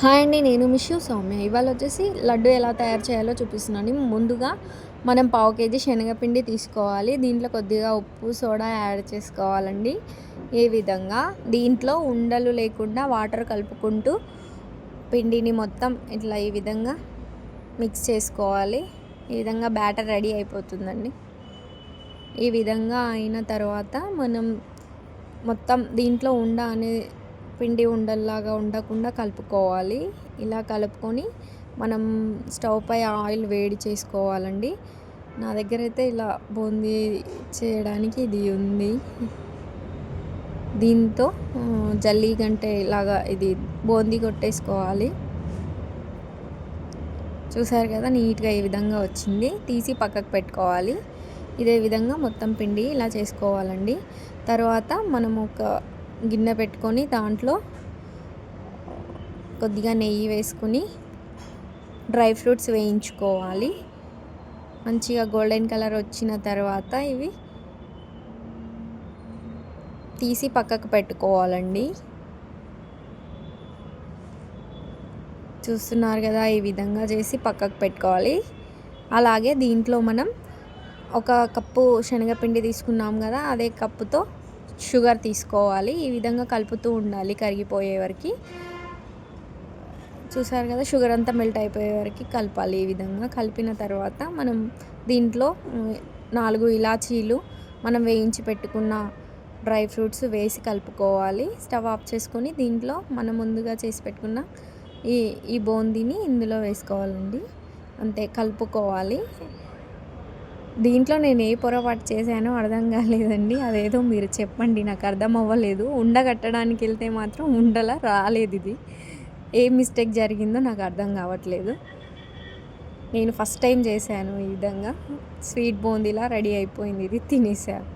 Hi అండి నేను మిషు సౌమ్య. ఇవాళ వచ్చేసి లడ్డు ఎలా తయారు చేయాలో చూపిస్తున్నాను. ముందుగా మనం పావు కేజీ శనగపిండి తీసుకోవాలి. దీంట్లో కొద్దిగా ఉప్పు సోడా యాడ్ చేసుకోవాలండి. ఏ విధంగా? దీంట్లో ఉండలు లేకుండా వాటర్ కలుపుకుంటూ పిండిని మొత్తం ఇట్లా ఈ విధంగా మిక్స్ చేసుకోవాలి. ఈ విధంగా బ్యాటర్ రెడీ అయిపోతుందండి. ఈ విధంగా అయిన తర్వాత మనం మొత్తం దీంట్లో ఉండ అనే పిండి ఉండల్లాగా ఉండకుండా కలుపుకోవాలి. ఇలా కలుపుకొని మనం స్టవ్ పై ఆయిల్ వేడి చేసుకోవాలండి. నా దగ్గర అయితే ఇలా బూందీ చేయడానికి ఇది ఉంది. దీంతో జల్లీ గంటే ఇలాగా ఇది బూందీ కొట్టేసుకోవాలి. చూసారు కదా నీట్గా ఈ విధంగా వచ్చింది. తీసి పక్కకు పెట్టుకోవాలి. ఇదే విధంగా మొత్తం పిండి ఇలా చేసుకోవాలండి. తర్వాత మనం ఒక గిన్నె పెట్టుకొని దాంట్లో కొద్దిగా నెయ్యి వేసుకుని డ్రై ఫ్రూట్స్ వేయించుకోవాలి. మంచిగా గోల్డెన్ కలర్ వచ్చిన తర్వాత ఇవి తీసి పక్కకు పెట్టుకోవాలండి. చూస్తున్నారు కదా ఈ విధంగా చేసి పక్కకు పెట్టుకోవాలి. అలాగే దీంట్లో మనం ఒక కప్పు శనగపిండి తీసుకున్నాం కదా అదే కప్పుతో షుగర్ తీసుకోవాలి ఈ విధంగా కలుపుతూ ఉండాలి కరిగిపోయే వరకు. చూసారు కదా షుగర్ అంతా మెల్ట్ అయిపోయే వరకు కలపాలి ఈ విధంగా. కలిపిన తర్వాత మనం దీంట్లో నాలుగు ఇలాచీలు మనం వేయించి పెట్టుకున్న డ్రై ఫ్రూట్స్ వేసి కలుపుకోవాలి. స్టవ్ ఆఫ్ చేసుకొని దీంట్లో మనం ముందుగా చేసి పెట్టుకున్న ఈ ఈ బూందీని ఇందులో వేసుకోవాలండి. అంతే కలుపుకోవాలి. దీంట్లో నేను ఏ పొరపాటు చేశానో అర్థం కాలేదండి. అదేదో మీరు చెప్పండి నాకు అర్థం అవ్వలేదు. ఉండగట్టడానికి వెళ్తే మాత్రం ఉండలా రాలేదు ఇది. ఏ మిస్టేక్ జరిగిందో నాకు అర్థం కావట్లేదు. నేను ఫస్ట్ టైం చేశాను ఈ విధంగా. స్వీట్ బూందీలా రెడీ అయిపోయింది ఇది తినేసాను